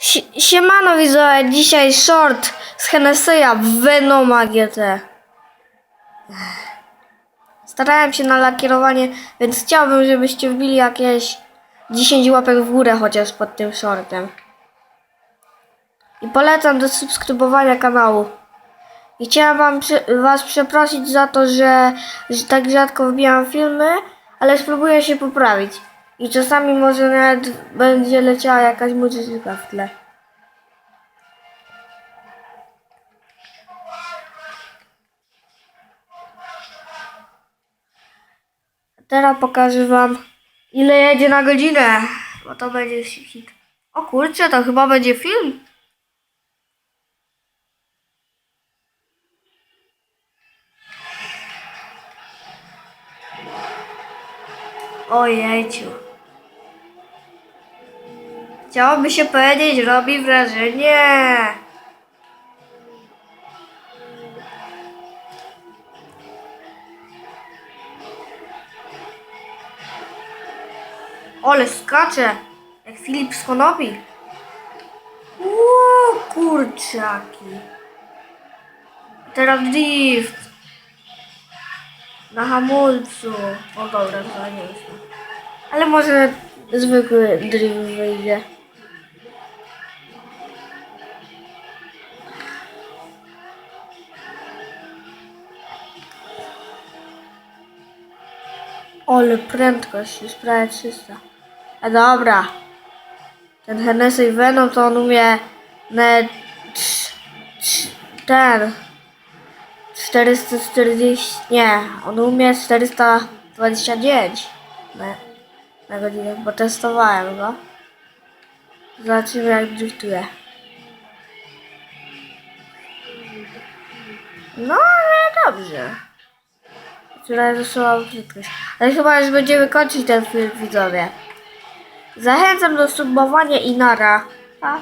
Si- Siemano widzowie, dzisiaj short z Hennessy'a Venoma GT. Starałem się na lakierowanie, więc chciałbym, żebyście wbili jakieś 10 łapek w górę chociaż pod tym shortem. I polecam do subskrybowania kanału. I chciałem wam was przeprosić za to, że, że tak rzadko wbijam filmy, ale spróbuję się poprawić. I czasami może nawet będzie leciała jakaś muzyka w tle. Teraz pokażę wam ile jedzie na godzinę, bo to będzie hit. O kurczę, to chyba będzie film. Ojejciu. Chciałoby się powiedzieć, robi wrażenie. Ole skacze, jak Filip z Konopi. Kurczaki. Teraz drift. Na hamulcu. O dobra, to nie jest. Ale może zwykły drift wyjdzie. Ole prędkość, już prawie 300. A dobra. Ten Hennessy Venom to on umie na ten 440, nie, on umie 429 na, na godzinę, bo testowałem go. Zobaczymy jak driftuje. No, ale dobrze. Która została prędkość. Ale chyba już będziemy kończyć ten film, widzowie. Zachęcam do subowania i nara. Pa.